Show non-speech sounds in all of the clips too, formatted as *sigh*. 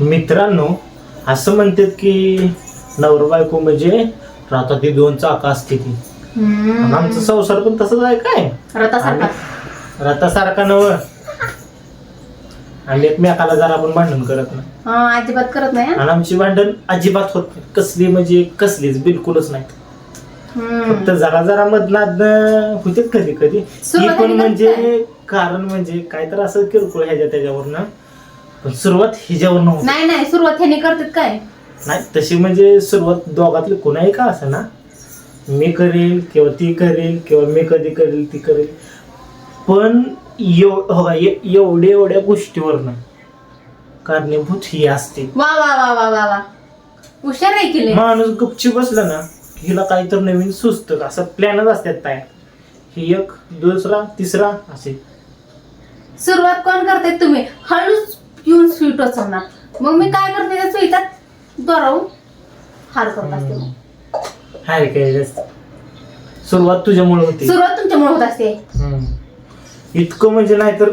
मित्रांनो असं म्हणतात की नवरा बायको म्हणजे राहतात ती दोन चाका असते ती आणि आमचा संसार पण तसंच आहे काय? रथासारखा. रथासारखा नव. आणि एकमेकाला जरा आपण भांडण करत नाही. हा अजिबात करत नाही हं? आणि आमची भांडण अजिबात होत नाही. कसली म्हणजे कसलीच बिलकुलच नाही. हम्म. फक्त जरा जरा मधनात होते कधी कधी. ही सुरुवातीला पण म्हणजे? कारण म्हणजे काय तर असं किरकोळ ह्याच्या त्याच्यावर पण सुरुवात ह्याच्यावर नव्हती. नाही नाही सुरुवात ह्याने करतात काय? नाही तशी म्हणजे सुरुवात दोघातली कोणाही का असं ना? मी करेल किंवा ती करेल किंवा मी कधी करेल ती करेल. पण एव- हो का, ए- एवढ्या एवढ्या गोष्टीवर ना कारणीभूत ही असते. वा वा वा वा वा वा. हुशार आहे केले माणूस गुपची बसला ना की हिला काहीतरी नवीन सुचतं. असं प्लॅनच असतात तयार ही एक दुसरा तिसरा असे. सुरुवात कोण करते तुम्ही? हळूच येऊन स्वीट वाचवणार मग मी काय करते त्या स्वीटात दोरावून हार करत असते मग. हाय काय जास्त सुरुवात तुझ्यामुळे होती सुरुवात तुमच्यामुळे होत असते हम्म. इतकं म्हणजे नाही तर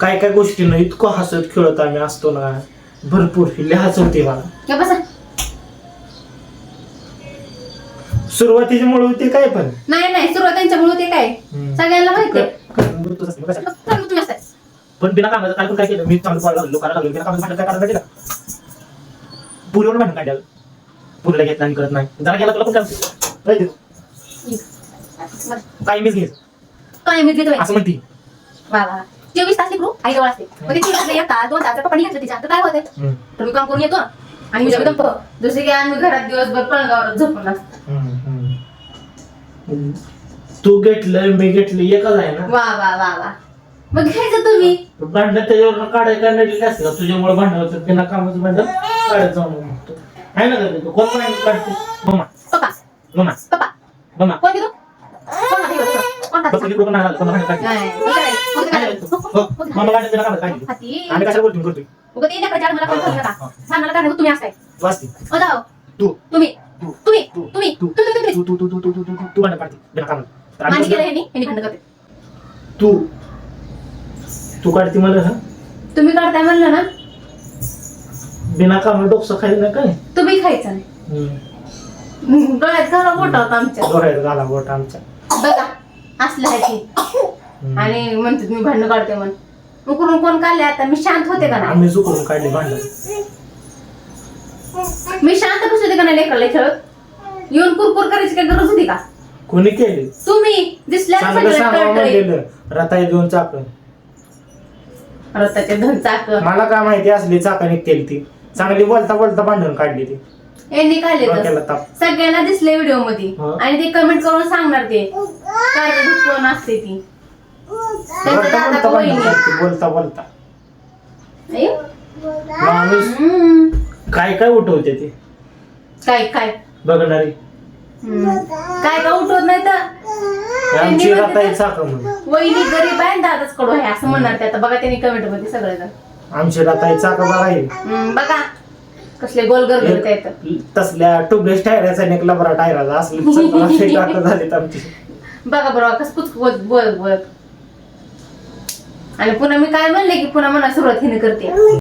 काय काय गोष्टीनं इतकं हसत खेळत आम्ही असतो ना भरपूर लय हसवते मला का बसा सुरुवातीच्या मुळे होते काय पण नाही नाही सुरुवात त्यांच्यामुळे होते काय हम्म. सगळ्यांना माहिती आहे. पण बिना कामाचं काय पण काय केलं? मी चांगलं बोलायला लागलो करायला लागलो. बिना कामाचं काय करायला केलं पुरीवर भांडण काढलं पुरीला घेतलं आणि करत नाही. जरा गेला तुला पण काय काय मीच घेत? काय मी देतोय असं म्हणती. चोवीस तास लेकरू आई जवळ असते. मग ते चोवीस तास एक तास दोन तास पाणी घेतलं तिच्या. तर काय होते हम्म. तर मी काम करून येतो आणि मी जसे की आम्ही घरात दिवसभर पळगावर झोपून असतो. तू घेतलं मी घेतलं एकच आहे ना? वा वा वा वा. मग घ्यायचं तुम्ही भांडण त्याच्यावर काढाय काय का तुझ्यामुळे भांडण होतं बिना कामाचं भांडण काढत म्हणतो आहे ना का कोण भांडण काढते मम्मा पप्पा मम्मा पप्पा मम्मा कोण देतो कोण नाही देतो? कोण बस खातं? किती लोकं नाही कोण भांडण काढते नाही, कोण? हो, काढते. आम्ही कशाला बोलतो ते मला करू नका. सांग मला काय नाही, तुम्ही असताय वाचते ओ जाओ. तू तुम्ही तू तुम्ही तू तू तू तू तू तू तू तू तू तू तू तू काढते मला हा? तुम्ही काढताय म्हणलं ना? बिना कामा डोकसं खायला ना काय? तुम्ही खायचं नाही. हम्म. डोळ्यात घाला मोठा होता आमच्या. डोळ्यात घाला बोट आमच्या बघा असलं आहे ती. हम्म. आणि म्हणते तुम्ही भांडण काढते म्हण उकरून कोण काढले आता? मी शांत होते का नाही? आम्ही चुकून काढले भांडण. मी शांत बसू होते का नाही लेकराला खेळत येऊन कुरकुर करायची काय गरज होती का? कोणी केले? तुम्ही दिसल्या चांगलं सांगावं. म्हणलेलं. रताई दोन चाक रथाचे धन चाक. मला काय माहिती असली चाका निघतील ती. चांगली बोलता बोलता भांडण काढली ती. यांनी काढले तर. ताप. सगळ्यांना दिसले व्हिडिओमध्ये. हा. आणि ते कमेंट करून सांगणार ते. कारणीभूत कोण असते ती. बोलता दादा बोलता भांडण बोलता बोलता? माणूस हम्म. काय काय उठवते ते? काय काय? बघणारी. हम्म. काय का उठवत नाही तर हे आमची रताई चाक म्हणून. वहिनी गरीब आहे आणि दादाच कडू आहे असं म्हणणार ते आता. बघा त्यांनी कमेंटमध्ये सगळेजण. आमची रताई चाक बघा हे. हम्म, बघा. कसले गोल गर करता येतं तसल्या टुबलेस टायराचा आणि एक लबरा टायराचा असले *laughs* झालीत आमची. बघा बरोबर कस कुच बोल बोल बोल आणि पुन्हा मी काय म्हणले की पुन्हा मला सुरुवात हिने करते.